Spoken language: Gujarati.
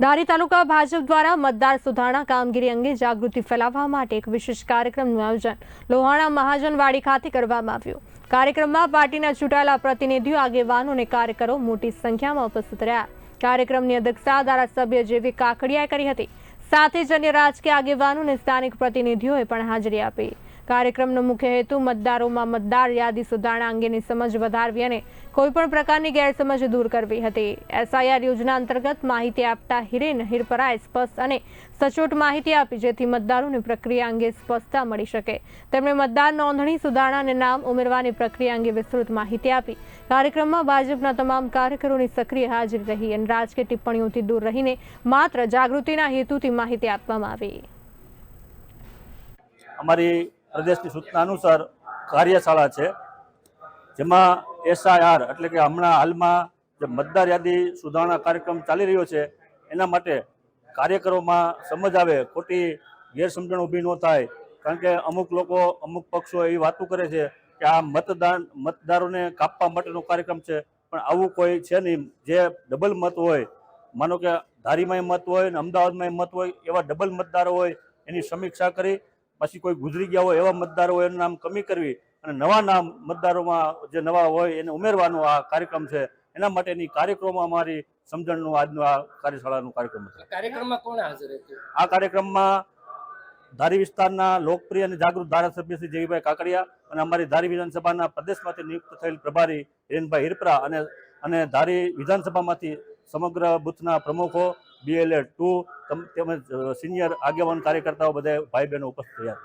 ધારી તાલુકા ભાજપ દ્વારા મતદાર સુધારણા કામગીરી અંગે જાગૃતિ ફેલાવવા માટે એક વિશેષ કાર્યક્રમનું આયોજન લોહાણા મહાજનવાડી ખાતે કરવામાં આવ્યું. કાર્યક્રમમાં પાર્ટીના ચૂંટાયેલા પ્રતિનિધિઓ, આગેવાનો અને કાર્યકરો મોટી સંખ્યામાં ઉપસ્થિત રહ્યા. કાર્યક્રમની અધ્યક્ષતા ધારાસભ્ય જેવી કાકડિયાએ કરી હતી. સાથે જ અન્ય રાજકીય આગેવાનો અને સ્થાનિક પ્રતિનિધિઓએ પણ હાજરી આપી. કાર્યક્રમનો મુખ્ય હેતુ મતદારોમાં મતદાર યાદી સુધારણા અંગેની સમજ વધારવી અને કોઈપણ પ્રકારની ગેરસમજ દૂર કરવી હતી. એસઆઈઆર યોજના અંતર્ગત માહિતી આપતા હિરેન હિરપરાએ સ્પષ્ટ અને સચોટ માહિતી આપી જેથી મતદારોની પ્રક્રિયા અંગે સ્પષ્ટતા મળી શકે. તેમણે મતદાર નોંધણી સુધારણા અને નામ ઉમેરવાની પ્રક્રિયા અંગે વિસ્તૃત માહિતી આપી. કાર્યક્રમમાં ભાજપના તમામ કાર્યકરોની સક્રિય હાજરી રહી અને રાજકીય ટિપ્પણીઓથી દૂર રહીને માત્ર જાગૃતિના હેતુથી માહિતી આપવામાં આવી. અમારી પ્રદેશની સૂચના અનુસાર કાર્યશાળા છે, જેમાં એસઆઈઆર એટલે કે હમણાં હાલમાં જે મતદાર યાદી સુધારણા કાર્યક્રમ ચાલી રહ્યો છે, એના માટે કાર્યકરોમાં સમજ આવે, ખોટી ગેરસમજણ ઊભી ન થાય, કારણ કે અમુક લોકો, અમુક પક્ષો એવી વાતો કરે છે કે આ મતદાન, મતદારોને કાપવા માટેનો કાર્યક્રમ છે, પણ આવું કોઈ છે નહીં. જે ડબલ મત હોય, માનો કે ધારીમાંય મત હોય ને અમદાવાદમાંય મત હોય, એવા ડબલ મતદારો હોય, એની સમીક્ષા કરી પછી કોઈ ગુજરી ગયા હોય એવા મતદારો હોય એનું નામ કમી કરવી અને નવા નામ મતદારોમાં જે નવા હોય એને ઉમેરવાનો આ કાર્યક્રમ છે. એના માટેની કાર્યક્રમમાં અમારી સમજણનું આજનું આ કાર્યશાળાનું કાર્યક્રમ છે કાર્યક્રમમાં કોણ હાજર આ કાર્યક્રમમાં ધારી વિસ્તારના લોકપ્રિય અને જાગૃત ધારાસભ્ય શ્રી જયભાઈ કાકડિયા અને અમારી ધારી વિધાનસભાના પ્રદેશમાંથી નિયુક્ત થયેલ પ્રભારી હિરેનભાઈ હિરપરા અને અને ધારી વિધાનસભામાંથી સમગ્ર બુથના પ્રમુખો બીએલએ ટુ તેમજ સિનિયર આગેવાન કાર્યકર્તાઓ બધા ભાઈ બહેનો ઉપસ્થિત થયા